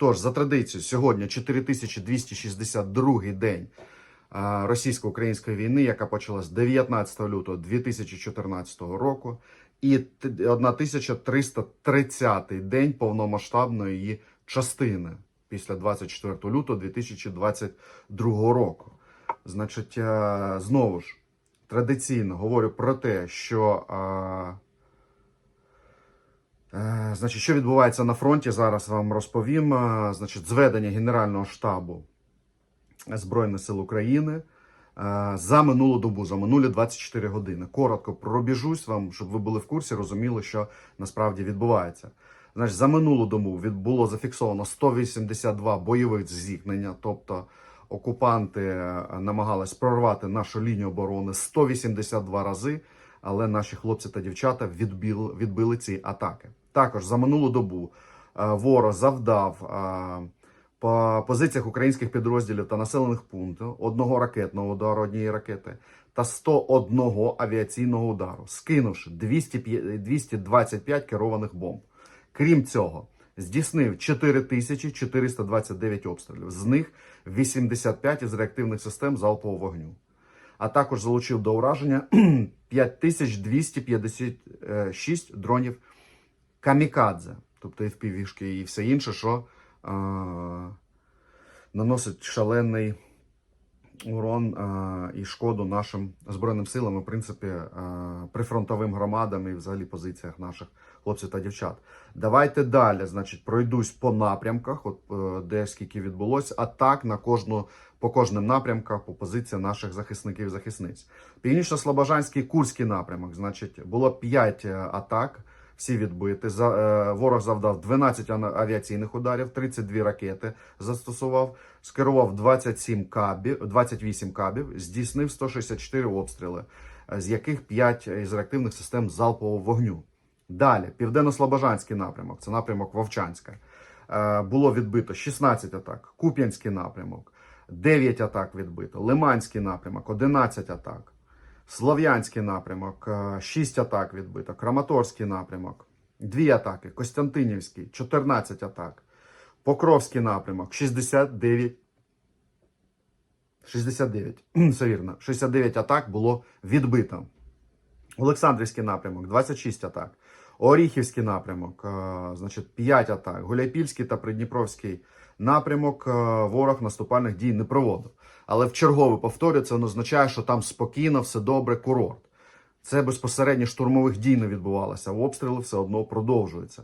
Тож, за традицією, сьогодні 4262 день російсько-української війни, яка почалась 19 лютого 2014 року, і 1330 день повномасштабної її частини після 24 лютого 2022 року. Значить, е, знову ж традиційно говорю про те, що. Е, Значить, що відбувається на фронті, зараз вам розповім. Е, Значить, зведення Генерального штабу Збройних сил України е, за минулу добу, за минулі 24 години. Коротко пробіжусь вам, щоб ви були в курсі, розуміли, що насправді відбувається. Значить, за минулу добу було зафіксовано 182 бойових зіткнення, тобто окупанти намагались прорвати нашу лінію оборони 182 рази, але наші хлопці та дівчата відбили, відбили ці атаки. Також за минулу добу е, ворог завдав е, по позиціях українських підрозділів та населених пунктів одного ракетного удару однієї ракети та 101 авіаційного удару, скинувши 200, 225 керованих бомб. Крім цього, здійснив 4429 обстрілів, з них 85 із реактивних систем залпового вогню. А також залучив до ураження 5256 дронів камікадзе, тобто FPV-шки і все інше, що е, наносить шалений урон е, і шкоду нашим збройним силам, в принципі, е, прифронтовим громадам і взагалі позиціях наших хлопців та дівчат. Давайте далі, значить, пройдусь по напрямках, от е, де скільки відбулось, атак на кожну по кожним напрямках, по позиціям наших захисників і захисниць. Північно-Слобожанський Курський напрямок, значить, було 5 атак. Всі відбиті. За, е, ворог завдав 12 ана- авіаційних ударів, 32 ракети застосував, скерував 27 кабів, 28 кабів, здійснив 164 обстріли, е, з яких 5 із реактивних систем залпового вогню. Далі, Південно-Слобожанський напрямок, це напрямок Вовчанська. Е, було відбито 16 атак, Куп'янський напрямок, 9 атак відбито, Лиманський напрямок, 11 атак. Слов'янський напрямок, 6 атак відбито, Краматорський напрямок, 2 атаки, Костянтинівський, 14 атак, Покровський напрямок, 69. 69, все вірно, 69 атак було відбито. Олександрівський напрямок, 26 атак. Оріхівський напрямок, е, значить, 5 атак. Гуляйпільський та Придніпровський напрямок е, ворог наступальних дій не проводив. Але в чергове повторю, це не означає, що там спокійно, все добре, курорт. Це безпосередньо штурмових дій не відбувалося, обстріли все одно продовжуються.